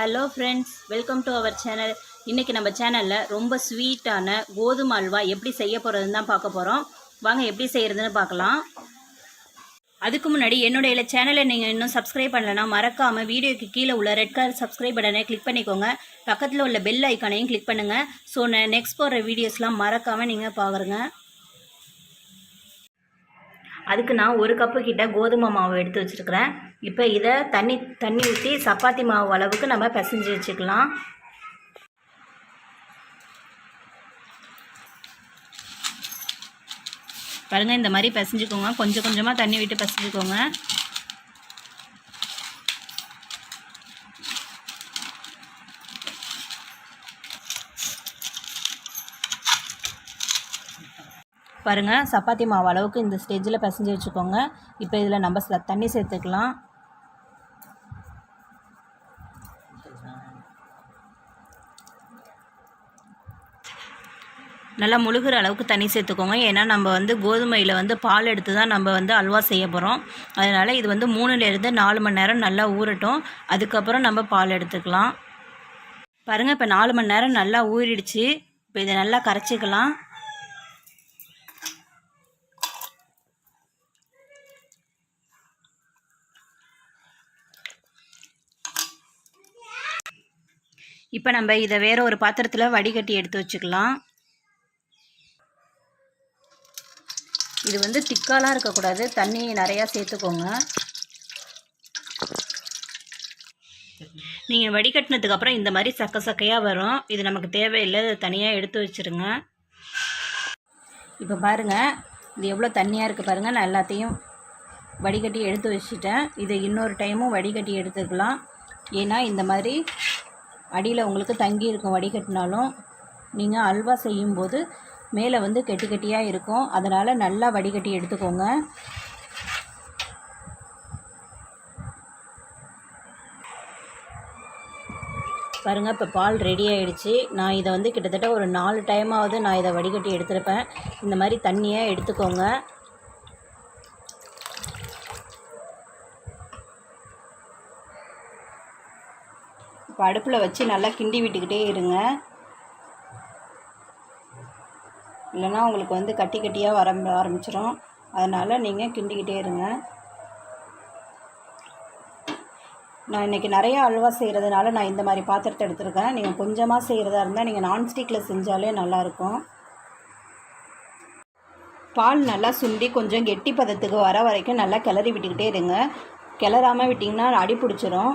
Hello friends welcome to our channel இன்றைக்கி நம்ம சேனலில் ரொம்ப ஸ்வீட்டான கோதுமை அல்வா எப்படி செய்ய போகிறதுன்னு தான் பார்க்க போகிறோம் வாங்க எப்படி செய்கிறதுன்னு பார்க்கலாம். அதுக்கு முன்னாடி என்னுடைய சேனலை நீங்கள் இன்னும் சப்ஸ்கிரைப் பண்ணலைன்னா மறக்காமல் வீடியோக்கு கீழே உள்ள ரெட் கலர் சப்ஸ்கிரைப் பட்டனை கிளிக் பண்ணிக்கோங்க. பக்கத்தில் உள்ள பெல் ஐக்கானையும் கிளிக் பண்ணுங்கள் ஸோ நான் நெக்ஸ்ட் போடுற வீடியோஸ்லாம் மறக்காமல் நீங்கள் பாருங்க. அதுக்கு நான் ஒரு கப்பு கிட்ட கோதுமை மாவு எடுத்து வச்சுருக்கிறேன். இப்போ இதை தண்ணி தண்ணி ஊற்றி சப்பாத்தி மாவு அளவுக்கு நம்ம பிசைஞ்சு வச்சுக்கலாம். பாருங்கள் இந்த மாதிரி பிசைஞ்சுக்கோங்க. கொஞ்சம் கொஞ்சமாக தண்ணி விட்டு பிசைஞ்சுக்கோங்க. பாருங்கள் சப்பாத்தி மாவு அளவுக்கு இந்த ஸ்டேஜில் பிசைஞ்சு வச்சுக்கோங்க. இப்போ இதில் நம்ம சில தண்ணி சேர்த்துக்கலாம். நல்லா முழுகிற அளவுக்கு தண்ணி சேர்த்துக்கோங்க. ஏன்னா நம்ம வந்து கோதுமையில் வந்து பால் எடுத்து தான் நம்ம வந்து அல்வா செய்ய போகிறோம் அதனால் இது வந்து மூணுலேருந்து நாலு மணி நேரம் நல்லா ஊறட்டும். அதுக்கப்புறம் நம்ம பால் எடுத்துக்கலாம். பாருங்கள் இப்போ நாலு மணி நேரம் நல்லா ஊறிடுச்சு. இப்போ இதை நல்லா கரைச்சிக்கலாம். இப்போ நம்ம இதை வேறு ஒரு பாத்திரத்தில் வடிகட்டி எடுத்து வச்சுக்கலாம். இது வந்து திக்காலாம் இருக்கக்கூடாது. தண்ணி நிறையா சேர்த்துக்கோங்க. நீங்கள் வடிகட்டினதுக்கு அப்புறம் இந்த மாதிரி சக்க சக்கையாக வரும். இது நமக்கு தேவையில்லை. தனியாக எடுத்து வச்சுருங்க. இப்போ பாருங்கள் இது எவ்வளோ தண்ணியாக இருக்குது பாருங்கள் நான் எல்லாத்தையும் வடிகட்டி எடுத்து வச்சுட்டேன். இதை இன்னொரு டைமும் வடிகட்டி எடுத்துக்கலாம். ஏன்னா இந்த மாதிரி அடியில் உங்களுக்கு தங்கி இருக்கும் வடிகட்டினாலும் நீங்கள் அல்வா செய்யும்போது மேலே வந்து கெட்டி கெட்டியாக இருக்கும். அதனால் நல்லா வடிகட்டி எடுத்துக்கோங்க. பாருங்கள் இப்போ பால் ரெடி ஆகிடுச்சி நான் இதை வந்து கிட்டத்தட்ட ஒரு நாலு டைமாவது நான் இதை வடிகட்டி எடுத்திருப்பேன். இந்த மாதிரி தண்ணியாக எடுத்துக்கோங்க. இப்போ அடுப்பில் வச்சு நல்லா கிண்டி விட்டுக்கிட்டே இருங்க. இல்லைன்னா உங்களுக்கு வந்து கட்டி கட்டியாக வர ஆரம்பிச்சிடும் அதனால் நீங்கள் கிண்டிக்கிட்டே இருங்க. நான் இன்றைக்கி நிறையா அல்வா செய்கிறதுனால நான் இந்த மாதிரி பாத்திரத்தை எடுத்திருக்கேன். நீங்கள் கொஞ்சமாக செய்கிறதா இருந்தால் நீங்கள் நான்ஸ்டிக்கில் செஞ்சாலே நல்லாயிருக்கும் பால் நல்லா சுண்டி கொஞ்சம் கெட்டி பதத்துக்கு வர வரைக்கும் நல்லா கிளறி விட்டுக்கிட்டே இருங்க. கிளறாமல் விட்டிங்கன்னா அடி பிடிச்சிரும்.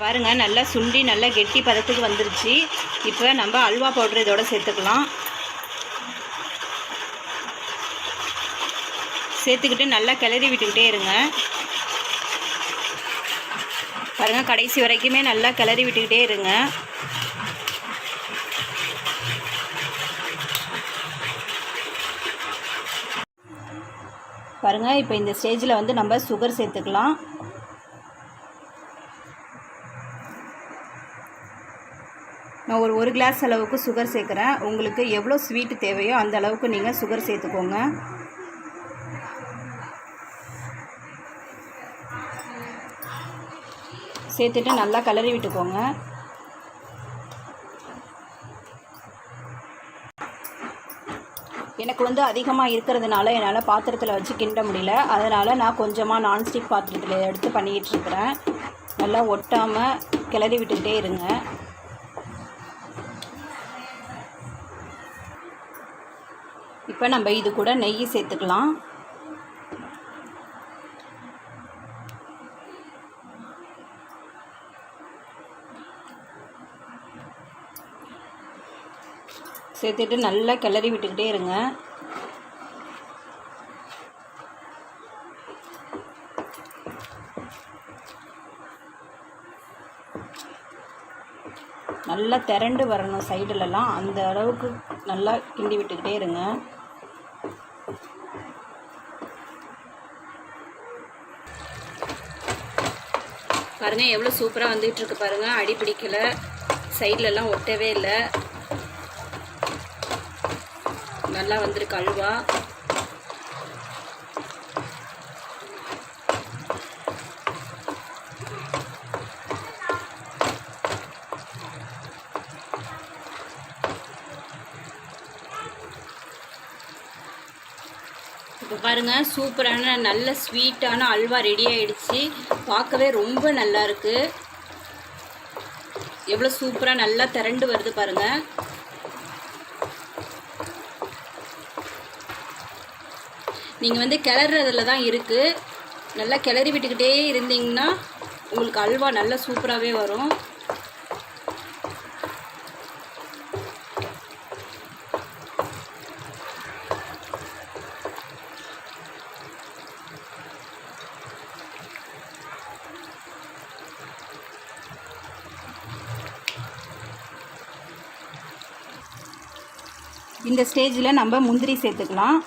பாருங்கள் நல்லா சுண்டி நல்லா கெட்டி பதத்துக்கு வந்துருச்சு. இப்போ நம்ம அல்வா பவுடர் இதோட சேர்த்துக்கலாம். சேர்த்துக்கிட்டு நல்லா கிளறி விட்டுக்கிட்டே இருங்க. பாருங்கள் கடைசி வரைக்குமே நல்லா கிளறி விட்டுக்கிட்டே இருங்க. பாருங்க இப்போ இந்த ஸ்டேஜில் வந்து நம்ம சுகர் சேர்த்துக்கலாம். நான் ஒரு ஒரு கிளாஸ் அளவுக்கு சுகர் சேர்க்குறேன். உங்களுக்கு எவ்வளோ ஸ்வீட்டு தேவையோ அந்த அளவுக்கு நீங்கள் சுகர் சேர்த்துக்கோங்க. சேர்த்துட்டு நல்லா கிளறி விட்டுக்கோங்க. எனக்கு வந்து அதிகமாக இருக்கிறதுனால என்னால் பாத்திரத்தில் வச்சு கிண்ட முடியல. அதனால் நான் கொஞ்சமாக நான்ஸ்டிக் பாத்திரத்தில் எடுத்து பண்ணிக்கிட்டு இருக்கிறேன். நல்லா ஒட்டாமல் கிளறி விட்டுக்கிட்டே இருங்க. இப்போ நம்ம இது கூட நெய் சேர்த்துக்கலாம். சேர்த்துட்டு நல்லா கிளறி விட்டுக்கிட்டே இருங்க. நல்லா திரண்டு வரணும் சைடுலலாம் அந்த அளவுக்கு நல்லா கிண்டி விட்டுக்கிட்டே இருங்க. பாருங்கள் எவ்வளோ சூப்பராக வந்துகிட்ருக்கு பாருங்கள் அடி பிடிக்கலை. சைட்லலாம் ஒட்டவே இல்லை. நல்லா வந்திருக்கு அல்வா. இப்போ பாருங்கள் சூப்பரான நல்ல ஸ்வீட்டான அல்வா ரெடி ஆகிடுச்சி பார்க்கவே ரொம்ப நல்லா இருக்குது எவ்வளோ சூப்பராக நல்லா திரண்டு வருது பாருங்கள் நீங்கள் வந்து கிளறதுல தான் இருக்குது நல்லா கிளறி விட்டுக்கிட்டே இருந்தீங்கன்னா உங்களுக்கு அல்வா நல்லா சூப்பராகவே வரும். இந்த ஸ்டேஜில் நம்ம முந்திரி சேர்த்துக்கலாம்.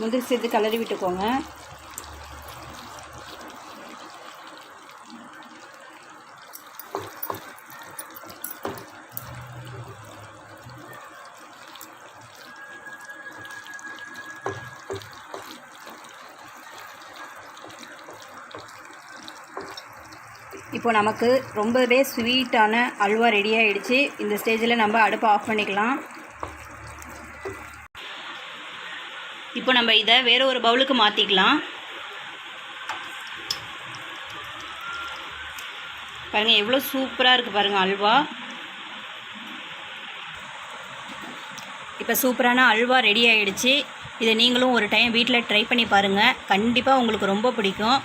முந்திரி சேர்த்து கலரி விட்டுக்கோங்க. இப்போ நமக்கு ரொம்பவே ஸ்வீட்டான அல்வா ரெடி ஆகிடுச்சு இந்த ஸ்டேஜில் நம்ம அடுப்பை ஆஃப் பண்ணிக்கலாம். இப்போ நம்ம இதை வேறு ஒரு பவுலுக்கு மாற்றிக்கலாம் பாருங்கள் எவ்வளோ சூப்பராக இருக்குது பாருங்கள் அல்வா. இப்போ சூப்பரான அல்வா ரெடி ஆகிடுச்சு இதை நீங்களும் ஒரு டைம் வீட்டில் ட்ரை பண்ணி பாருங்கள் கண்டிப்பாக உங்களுக்கு ரொம்ப பிடிக்கும்.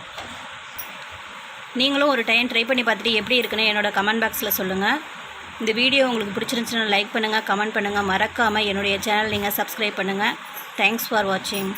நீங்களும் ஒரு டைம் ட்ரை பண்ணி பார்த்துட்டு எப்படி இருக்குன்னு என்னோடய கமெண்ட் பாக்ஸில் சொல்லுங்கள் இந்த வீடியோ உங்களுக்கு பிடிச்சிருந்துச்சுன்னா லைக் பண்ணுங்கள் கமெண்ட் பண்ணுங்கள் மறக்காமல் என்னுடைய சேனல் நீங்கள் சப்ஸ்கிரைப் பண்ணுங்கள் தேங்க்ஸ் ஃபார் வாட்சிங்